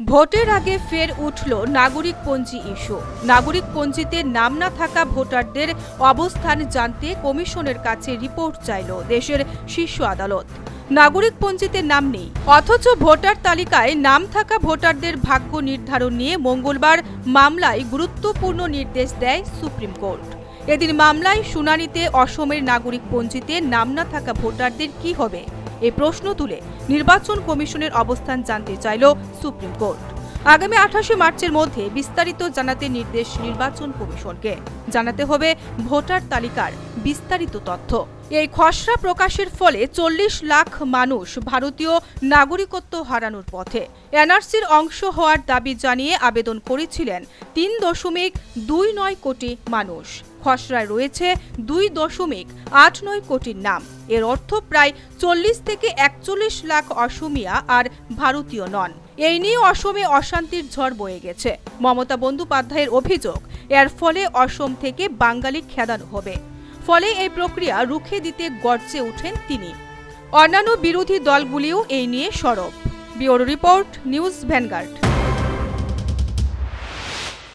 ভোটের আগে ফের উঠল নাগরিক পঞ্জি ইস্যু। নাগরিক পঞ্জিতে নাম না থাকা ভোটারদের অবস্থান জানতে কমিশনের কাছে রিপোর্ট চাইল দেশের শীর্ষ আদালত। নাগরিক পঞ্জিতে নাম নেই, অথচ ভোটার তালিকায় নাম থাকা ভোটারদের ভাগ্য নির্ধারণ নিয়ে মঙ্গলবার মামলায় গুরুত্বপূর্ণ নির্দেশ দেয় সুপ্রিম কোর্ট। এদিন মামলায় শুনানিতে অসমের নাগরিক পঞ্জিতে নাম না থাকা ভোটারদের কি হবে? এই প্রশ্ন তুলে নির্বাচন কমিশনের অবস্থান জানতে চাইল সুপ্রিম কোর্ট। আগামী আঠাশে মার্চের মধ্যে বিস্তারিত জানাতে নির্দেশ নির্বাচন কমিশনকে। জানাতে হবে ভোটার তালিকার বিস্তারিত তথ্য। এই খসড়া প্রকাশের ফলে চল্লিশ লাখ মানুষ ভারতীয় নাগরিকত্ব হারানোর পথে। এনআরসির অংশ হওয়ার দাবি জানিয়ে আবেদন করেছিলেন তিন দশমিক দুই নয় কোটি মানুষ। খসড়ায় রয়েছে দুই দশমিক আট নয় কোটির নাম। এর অর্থ প্রায় চল্লিশ থেকে একচল্লিশ লাখ অসমিয়া আর ভারতীয় নন। এই নিয়ে অসমে অশান্তির ঝড় বয়ে গেছে। মমতা বন্দ্যোপাধ্যায়ের অভিযোগ, এর ফলে অসম থেকে বাঙালি খেদানো হবে। ফলে এই প্রক্রিয়া রুখে দিতে গর্জে ওঠেন তিনি। অন্যান্য বিরোধী দলগুলিও এই নিয়ে সরব। Bureau report, News Vanguard.